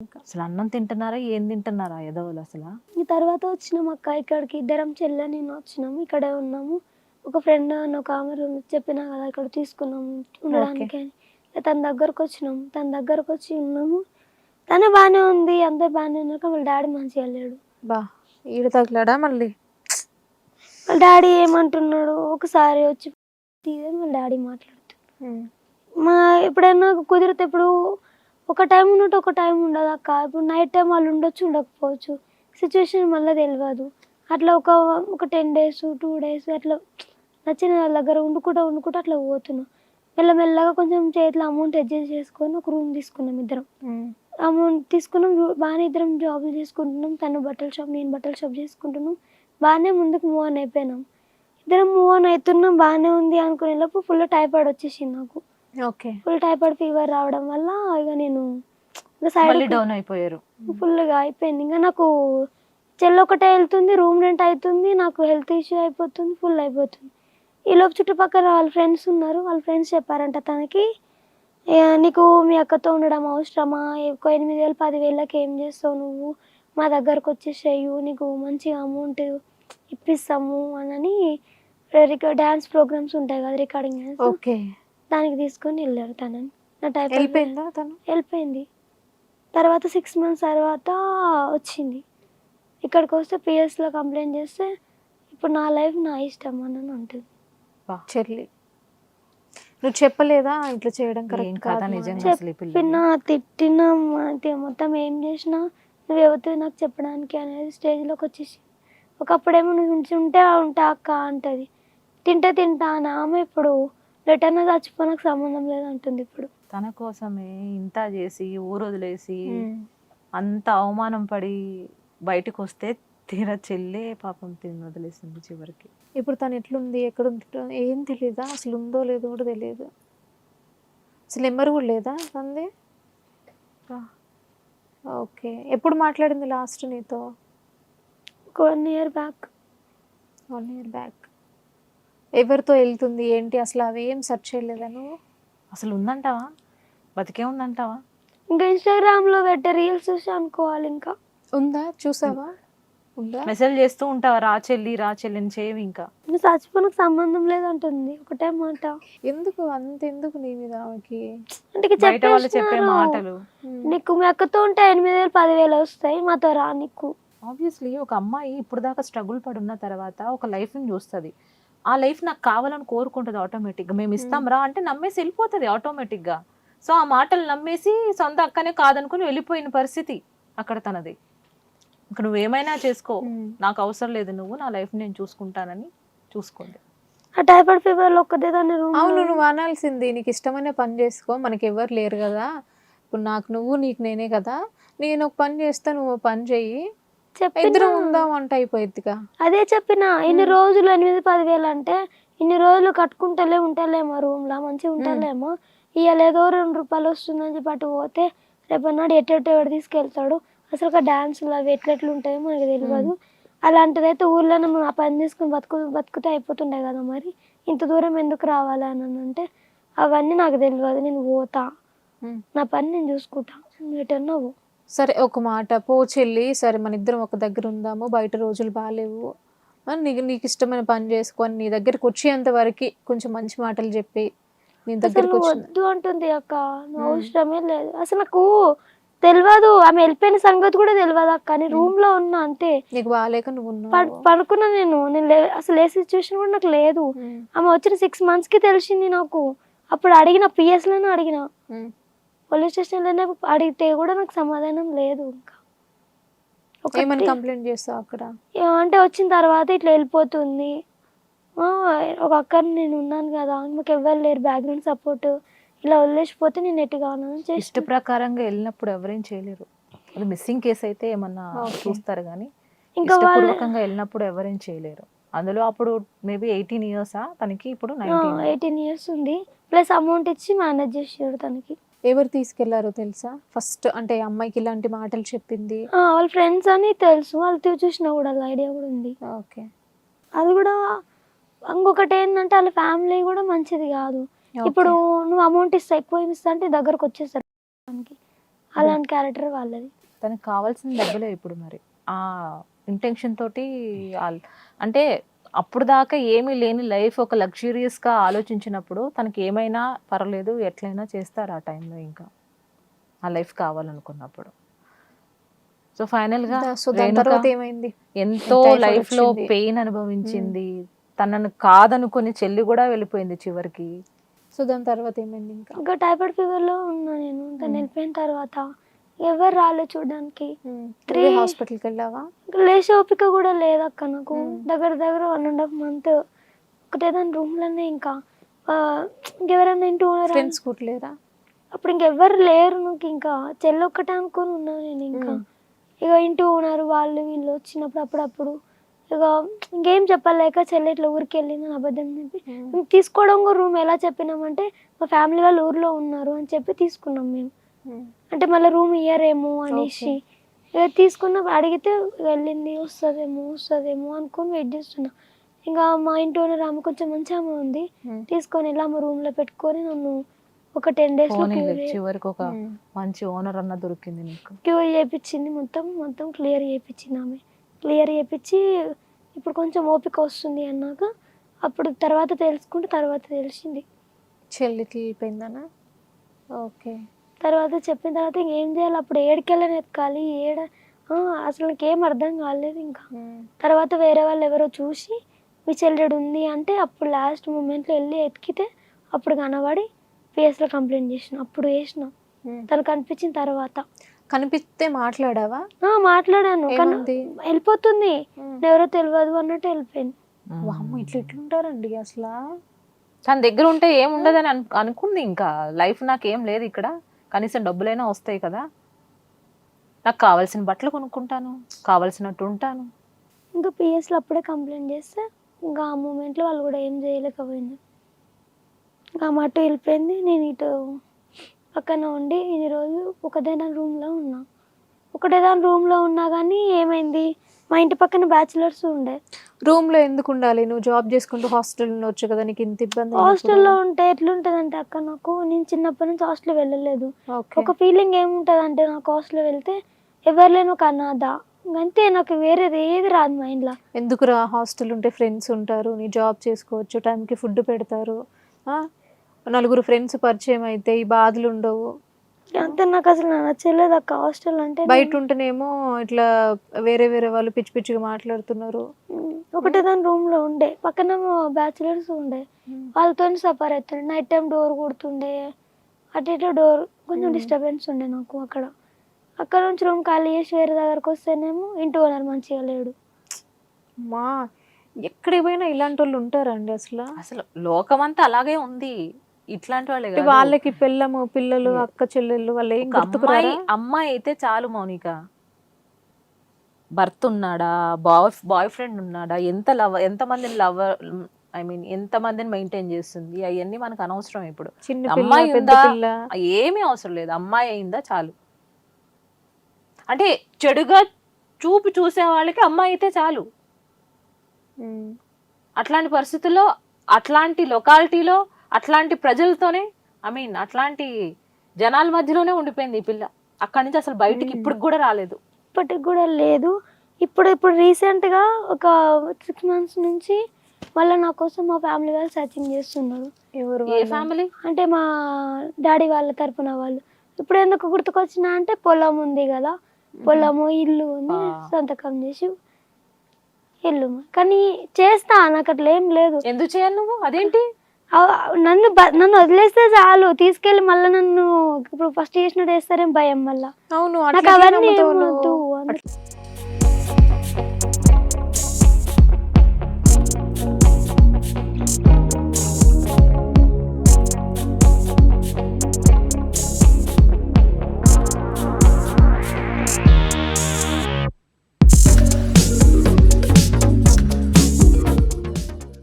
అసలు అన్నం తింటున్నారా? ఏం తింటున్నారా ఎదవలు అసలు? ఈ తర్వాత వచ్చినాం అక్క ఇక్కడికి. ఇద్దరం చెల్లె నేను వచ్చినాము ఇక్కడే ఉన్నాము. ఒక ఫ్రెండ్ అని ఒక ఆమె room చెప్పినా కదా ఇక్కడ తీసుకున్నాము ఉండడానికి అని. తన దగ్గరకు వచ్చినాము తన దగ్గరకు వచ్చి ఉన్నాము. తను బాగానే ఉంది. అందరు బాగానే ఉన్నారు. కానీ వాళ్ళ డాడీ మంచిగా లేడు. బా. ఈడు తగిలాడా మళ్ళీ? వాళ్ళ డాడీ ఏమంటున్నాడు ఒకసారి వచ్చి తీదని వాళ్ళ డాడీ మాట్లాడుతున్నాడు. మా ఎప్పుడైనా కుదిరితే ఇప్పుడు ఒక టైం ఉన్నట్టు ఒక టైం ఉండదు అక్క. ఇప్పుడు నైట్ టైం వాళ్ళు ఉండొచ్చు ఉండకపోవచ్చు. సిచ్యువేషన్ మళ్ళీ తెలియదు అట్లా ఒక ఒక టెన్ డేస్ టూ డేస్ అట్లా నచ్చిన వాళ్ళ దగ్గర వండుకుంటా వండుకుంటా అట్లా పోతున్నాం. మెల్లమెల్లగా కొంచెం చేతిలో అమౌంట్ అడ్జస్ట్ చేసుకొని ఒక రూమ్ తీసుకున్నాం ఇద్దరం. అమౌంట్ తీసుకున్నాం బాగానే ఇద్దరం జాబులు చేసుకుంటున్నాం. తను బట్టల షాప్ నేను బట్టల షాప్ చేసుకుంటున్నాం. బాగానే ముందుకు మూవ్ ఆన్ అయిపోయినాం. ఇద్దరం మూవ్ ఆన్ అవుతున్నాం బాగానే ఉంది అనుకునే లోపు ఫుల్ టైఫాయిడ్ వచ్చేసింది నాకు. ఫుల్ టైఫాయిడ్ ఫీవర్ రావడం వల్ల ఇక నేను సైడ్ డౌన్ అయిపోయారు. ఫుల్గా అయిపోయింది. ఇంకా నాకు చెల్లి ఒకటే వెళ్తుంది రూమ్ రెంట్ అవుతుంది నాకు హెల్త్ ఇష్యూ అయిపోతుంది ఫుల్ అయిపోతుంది. ఈ లోపు చుట్టుపక్కల వాళ్ళ ఫ్రెండ్స్ ఉన్నారు. వాళ్ళ ఫ్రెండ్స్ చెప్పారంట తనకి "ఏ, నీకు మీ అక్కతో ఉండడం అవసరమా? ఒక ఎనిమిది వేలు పదివేలకి ఏం చేస్తావు నువ్వు? మా దగ్గరకు వచ్చేసేయు నీకు మంచిగా అమౌంట్ ఇప్పిస్తాము అని డ్యాన్స్ ప్రోగ్రామ్స్ ఉంటాయి కదా రికార్డింగ్ ఓకే. దానికి తీసుకొని వెళ్ళారు తనని. నా టైప్ వెళ్ళిపోయిందా తను? వెళ్ళిపోయింది. తర్వాత సిక్స్ మంత్స్ తర్వాత వచ్చింది. ఇక్కడికి వస్తే పిఎస్లో కంప్లైంట్ చేస్తే ఇప్పుడు నా లైఫ్ నా ఇష్టం అని అంటుంది. బా. చెల్లి. నువ్వు చెప్పలేదా ఇట్లా చేయడం కరెక్ట్ కాదు నిజంగా చెప్పినా తిట్టినా మొత్తం ఏం చేసినా నువ్వు ఎవరితో నాకు చెప్పడానికి అనేది స్టేజ్లోకి వచ్చేసి ఒకప్పుడేమో నువ్వు ఉంచి ఉంటే ఉంటా అక్క అంటది. తింటే తింటా అని ఆమె ఇప్పుడు? రిటర్న్ చచ్చిపో నాకు సంబంధం లేదు అంటుంది ఇప్పుడు. తన కోసమే ఇంత చేసి ఊరు వదిలేసి అంత అవమానం పడి బయటకు వస్తే తీరా చెల్లే పాపం తిని వదిలేసింది చివరికి. ఇప్పుడు తను ఎట్లుంది ఎక్కడ ఉంటుంది ఏం తెలియదా అసలు ఉందో లేదో కూడా తెలియదు. అసలు నెంబర్ కూడా లేదా అంది ఓకే. ఎప్పుడు మాట్లాడింది లాస్ట్ నీతో? One year back one year back ఎవరితో వెళ్తుంది? ఏంటి? అసలు అవి ఏం సెర్చ్ చేయలేదా నువ్వు? అసలు ఉందంటావా? బతికే ఉందంటావా? ఇంకా ఇన్స్టాగ్రామ్లో పెట్టే రీల్స్ చూసి అనుకోవాలి ఇంకా. ఉందా? చూసావా? ఉందా? మెసేజ్ చేస్తూ ఉంటావా? రా చెల్లి రా చెల్లి అని చేయవి ఇంకా. నువ్వు చచ్చిపోయినకు సంబంధం లేదంటుంది. ఒకటే మాట. ఎందుకు? అంత ఎందుకు నీ మీద ఆమెకి? అంటే ఇక బయట వాళ్ళు చెప్పే చెప్పేసినారు. మాటలు. నీకు మీ అక్కతో ఉంటే ఎనిమిది వేలు పదివేలు వస్తాయి మాతో రా నీకు. ఆబ్వియస్లీ ఒక అమ్మాయి ఇప్పుడు దాకా స్ట్రగుల్ పడున్న తర్వాత ఒక లైఫ్ని చూస్తుంది. ఆ లైఫ్ నాకు కావాలని కోరుకుంటుంది ఆటోమేటిక్గా మేము ఇస్తాం రా అంటే నమ్మేసి వెళ్ళిపోతుంది ఆటోమేటిక్గా సో ఆ మాటలు నమ్మేసి సొంత అక్కనే కాదనుకుని వెళ్ళిపోయిన పరిస్థితి అక్కడ తనది. ఇంక నువ్వేమైనా చేసుకో. Hmm. నాకు అవసరం లేదు. నువ్వు నా లైఫ్ నేను చూసుకుంటానని చూసుకోండి. ఆ టైఫాయిడ్ ఫీవర్లో ఒక్కదే దాన్ని రూమ్ అవును నువ్వు అనాల్సింది. నీకు ఇష్టమైన పని చేసుకో. మనకి ఎవరు లేరు కదా. ఇప్పుడు నాకు నువ్వు నీకు నేనే కదా. నేను ఒక పని చేస్తా నువ్వు పని చెయ్యి. ఇద్దరం ఉందాం అంటే అయిపోయిద్దిగా. అదే చెప్పిన ఇన్ని రోజులు ఎనిమిది పదివేలు అంటే ఇన్ని రోజులు కట్టుకుంటలే ఉంటలేమో రూమ్లో మంచిగా ఉంటలేమో. ఇవాళ ఏదో రెండు రూపాయలు వస్తుందని చెప్పి అటు పోతే రేపన్నాడు ఎటు ఎటు ఎవడు తీసుకెళ్తాడు? అసలు ఒక డాన్సులు అవి ఎట్లెట్లు ఉంటాయో మనకు తెలియదు అలాంటిదైతే ఊర్లోనే మనం ఆ పని చేసుకుని బతుకు బతుకుతే అయిపోతుండే కదా మరి. ఇంత దూరం ఎందుకు రావాలి అని అంటే అవన్నీ నాకు తెలియదు నేను పోతా. నా పని నేను చూసుకుంటా. ఎటన్నా పో సరే ఒక మాట. పో చెల్లి సరే మన ఇద్దరం ఒక దగ్గర ఉందాము బయట రోజులు బాగాలేవు నీకు నీకు ఇష్టమైన పని చేసుకొని నీ దగ్గరికి వచ్చేంత వరకు కొంచెం మంచి మాటలు చెప్పి నీ దగ్గరికి వద్దు అంటుంది అక్క. అవసరమే లేదు. అసలు నాకు తెలియదు ఆమె వెళ్ళిపోయిన సంగతి కూడా తెలియదు అక్క. నేను రూమ్లో ఉన్నా అంతే. నీకు బాగాలేక నువ్వు పడుకున్నా నేను. నేను అసలు ఏ సిచ్యువేషన్ కూడా నాకు లేదు. ఆమె వచ్చిన సిక్స్ మంత్స్కి తెలిసింది నాకు. అప్పుడు అడిగిన పిఎస్లోనే అడిగిన. పోలీస్ స్టేషన్లోనే అడిగితే కూడా నాకు సమాధానం లేదు ఇంకా. ఏమని కంప్లైంట్ చేస్తావు అక్కడ? అంటే వచ్చిన తర్వాత ఇట్లా వెళ్ళిపోతుంది. ఒక అక్కని నేను ఉన్నాను కదా మాకు ఎవ్వరు లేరు బ్యాక్గ్రౌండ్ సపోర్ట్ ఇలా వదిలేసిపోతే నేను ఎటు కావాలని ఇష్ట ప్రకారంగా వెళ్ళినప్పుడు ఎవరేం చేయలేరు. అది మిస్సింగ్ కేసు అయితే ఏమన్నా. చూస్తారు కానీ ఇంకా వాళ్ళు ఇష్టపూర్వకంగా వెళ్ళినప్పుడు ఎవరేం చేయలేరు. అందులో అప్పుడు మేబీ ఎయిటీన్ ఇయర్సా తనకి ఇప్పుడు ఎయిటీన్ ఇయర్స్ ఉంది. ప్లస్ అమౌంట్ ఇచ్చి మేనేజ్ చేసాడు తనకి. ఎవరు తీసుకెళ్ళారో తెలుసా? ఫస్ట్ అంటే అమ్మాయికి ఇలాంటి మాటలు చెప్పింది. ఆ, వాళ్ళ ఫ్రెండ్స్ అని తెలుసు. వాళ్ళు చూసినా కూడా ఐడియా కూడా ఉంది. ఓకే. అది కూడా ఇంకొకటి ఏంటంటే వాళ్ళ ఫ్యామిలీ కూడా మంచిది కాదు. ఇప్పుడు నువ్వు అమౌంట్ ఇస్తా ఎక్కువ ఏమి ఇస్తా అంటే దగ్గరకు వచ్చేస్తారు దానికి. అలాంటి క్యారెక్టర్ వాళ్ళది. తనకి కావాల్సిన డబ్బులే ఇప్పుడు మరి. ఆ ఇంటెన్షన్ తోటి ఆల్- అంటే అప్పుడు దాకా ఏమీ లేని లైఫ్ ఒక luxurious గా ఆలోచించినప్పుడు తనకి ఏమైనా పర్లేదు ఎట్లయినా చేస్తారు ఆ టైంలో ఇంకా. ఆ లైఫ్ కావాలనుకున్నప్పుడు. సో గా సో ఏమైంది? ఎంతో Typhoid లైఫ్లో వచ్చింది. పెయిన్ అనుభవించింది. తనను కాదనుకొని చెల్లి కూడా వెళ్ళిపోయింది చివరికి. సో దాని తర్వాత ఏమైంది ఇంకా? ఇంకా టైఫాయిడ్ ఫీవర్లో ఉన్నా నేను. తను మ్మ్. వెళ్ళిపోయిన తర్వాత ఎవరు రాలేదు చూడడానికి. త్రీ హాస్పిటల్కి వెళ్ళావా? ఇంకా లేచే ఓపిక కూడా లేదక్క నాకు. మ్మ్. దగ్గర దగ్గర వన్ అండ్ హాఫ్ మంత్ ఒకటే దాని రూమ్లోనే ఇంకా. ఇంకెవరైనా ఇంటి ఫ్రెండ్స్ కుట్టలేరా అప్పుడు ఇంకెవ్వరు లేరు నాకు ఇంకా. చెల్లి ఒక్కటే అనుకుని ఉన్నాను నేను ఇంకా. ఇక ఇంటి ఓనర్ వాళ్ళు వీళ్ళు వచ్చినప్పుడు అప్పుడప్పుడు ఇక ఇంకేం చెప్పలేక చెల్లి ఇట్లా ఊరికి వెళ్ళిందని అబద్ధం చెప్పి. మేము తీసుకోవడం కూడా రూమ్ ఎలా చెప్పినామంటే మా ఫ్యామిలీ వాళ్ళు ఊర్లో ఉన్నారు అని చెప్పి తీసుకున్నాం మేము. అంటే మళ్ళీ రూమ్ ఇయ్యరేమో అనేసి. ఇక తీసుకున్న అడిగితే వెళ్ళింది వస్తుందేమో వస్తుందేమో అనుకొని వెయిట్ చేస్తున్నా. ఇంకా మా ఇంటి ఓనర్ ఆమె కొంచెం మంచి ఆమె ఉంది. తీసుకొని వెళ్ళి ఆమె రూమ్లో పెట్టుకొని నన్ను ఒక టెన్ డేస్ చివరికి ఒక మంచి ఓనర్ అన్న దొరికింది నీకు. క్యూర్ చేయించింది మొత్తం మొత్తం క్లియర్ చేయించింది ఆమె. క్లియర్ చేయించి ఇప్పుడు కొంచెం ఓపిక వస్తుంది అన్నాక అప్పుడు తర్వాత తెలుసుకుంటే తర్వాత తెలిసింది. చెల్లి ఇట్లా వెళ్ళిపోయిందనా ఓకే తర్వాత చెప్పిన తర్వాత ఇంకేం చేయాలి? అప్పుడు ఏడికెళ్ళని ఎత్తుకాలి ఏడ ఆ, అసలు నాకేం అర్థం కాలేదు ఇంకా. తర్వాత వేరే వాళ్ళు ఎవరో చూసి మీ చెల్లెడు ఉంది అంటే అప్పుడు లాస్ట్ మూమెంట్లో వెళ్ళి ఎతికితే అప్పుడు కనబడి పిఎస్లో కంప్లైంట్ చేసిన అప్పుడు వేసిన తనకు అనిపించిన తర్వాత. కనిపిస్తే మాట్లాడావా? ఆ, మాట్లాడాను? వెళ్ళిపోతుంది. ఎవరో తెలియదు అన్నట్టు వెళ్ళిపోయింది. వామ్మ ఇట్లా ఎట్లుంటారండి అసలు? తన దగ్గర ఉంటే ఏం ఉండదని అను అనుకుంది ఇంకా. లైఫ్ నాకేం లేదు ఇక్కడ. కనీసం డబ్బులైనా వస్తాయి కదా. నాకు కావాల్సిన బట్టలు కొనుక్కుంటాను కావాల్సినట్టు ఉంటాను. ఇంకా పిఎస్లో అప్పుడే కంప్లైంట్ చేస్తే ఇంకా ఆ మూమెంట్లో వాళ్ళు కూడా ఏం చేయలేకపోయింది ఇంకా ఆమె అటు వెళ్ళిపోయింది నేను ఇటు పక్కన ఉండి ఇన్ని రోజులు ఒకటే రూమ్లో ఉన్నా. ఒకటే దాని రూమ్లో ఉన్నా కానీ ఏమైంది? మా ఇంటి పక్కన బ్యాచిలర్స్ ఉండే. రూమ్లో ఎందుకు ఉండాలి? నువ్వు జాబ్ చేసుకుంటూ హాస్టల్ ఉండొచ్చు కదా నీకు ఇంత ఇబ్బంది. హాస్టల్లో ఉంటే ఎట్లుంటుంది అంటే అక్క నాకు నేను చిన్నప్పటి నుంచి హాస్టల్ వెళ్ళలేదు. ఒక ఫీలింగ్ ఏముంటుంది అంటే నాకు హాస్టల్ వెళ్తే ఎవరు లేని ఒక అనాథ. అంతే నాకు వేరేది ఏది రాదు మైండ్లో. ఎందుకురా హాస్టల్ ఉంటే ఫ్రెండ్స్ ఉంటారు నీ జాబ్ చేసుకోవచ్చు టైంకి ఫుడ్ పెడతారు? నలుగురు ఫ్రెండ్స్ పరిచయం అయితే ఈ బాధలు ఉండవు. అంతే నాకు అసలు నచ్చలేదు అక్క హాస్టల్ అంటే బయట ఉంటేనేమో ఇట్లా వేరే వేరే వాళ్ళు పిచ్చి పిచ్చిగా మాట్లాడుతున్నారు. ఒకటే దాని రూమ్లో ఉండే. పక్కన బ్యాచులర్స్ ఉండే. వాళ్ళతో సఫర్ అవుతుండే నైట్ టైం డోర్ కొడుతుండే. అటు ఇటు డోర్ కొంచెం. డిస్టర్బెన్స్ ఉండే నాకు అక్కడ. అక్కడ నుంచి రూమ్ ఖాళీ చేసి వేరే దగ్గరకు వస్తేనేమో ఇంటి ఓనర్ మంచిగా లేడు. మా ఎక్కడికి పోయినా ఇలాంటి వాళ్ళు ఉంటారండి అసలు? అసలు లోకం అంతా అలాగే ఉంది. ఇట్లాంటి వాళ్ళే. వాళ్ళకి పిల్లము పిల్లలు అక్క చెల్లెళ్ళు వాళ్ళు ఏం అమ్మాయి అమ్మాయి అయితే చాలు మౌనిక. భర్త ఉన్నాడా? బాయ్ బాయ్ ఫ్రెండ్ ఉన్నాడా? ఎంత లవ్ ఎంత మందిని లవర్ ఐ మీన్ ఎంత మందిని మెయింటైన్ చేస్తుంది? అవన్నీ మనకు అనవసరం ఇప్పుడు. అమ్మాయి ఉందా? ఏమీ అవసరం లేదు. అమ్మాయి అయిందా? చాలు. అంటే చెడుగా చూపు చూసే వాళ్ళకి అమ్మాయి అయితే చాలు. అట్లాంటి పరిస్థితుల్లో అట్లాంటి లొకాలిటీలో అట్లాంటి ప్రజలతోనే ఐ మీన్ అట్లాంటి జనాల మధ్యలోనే ఉండిపోయింది ఈ పిల్ల. అక్కడి నుంచి అసలు బయటికి మ్మ్. ఇప్పుడు కూడా రాలేదు. ఇప్పటికి కూడా లేదు. ఇప్పుడు ఇప్పుడు రీసెంట్గా ఒక సిక్స్ మంత్స్ నుంచి మళ్ళీ నా కోసం మా ఫ్యామిలీ వాళ్ళు సర్చింగ్ చేస్తున్నారు. ఎవరు ఏ వాళ్ళు? ఫ్యామిలీ? అంటే మా డాడీ వాళ్ళ తరపున వాళ్ళు. ఇప్పుడు ఎందుకు గుర్తుకొచ్చినా అంటే పొలం ఉంది కదా. పొలము ఇల్లు ఉంది. సంతకం చేసి ఇల్లు కానీ చేస్తా నాకు అట్లా ఏం లేదు. ఎందుకు చేయాలి నువ్వు? అదేంటి? నన్ను నన్ను వదిలేస్తే చాలు. తీసుకెళ్ళి మళ్ళీ నన్ను ఇప్పుడు ఫస్ట్ చేసినట్టు వేస్తారేం భయం మళ్ళా? అవును నాకు అవన్నీ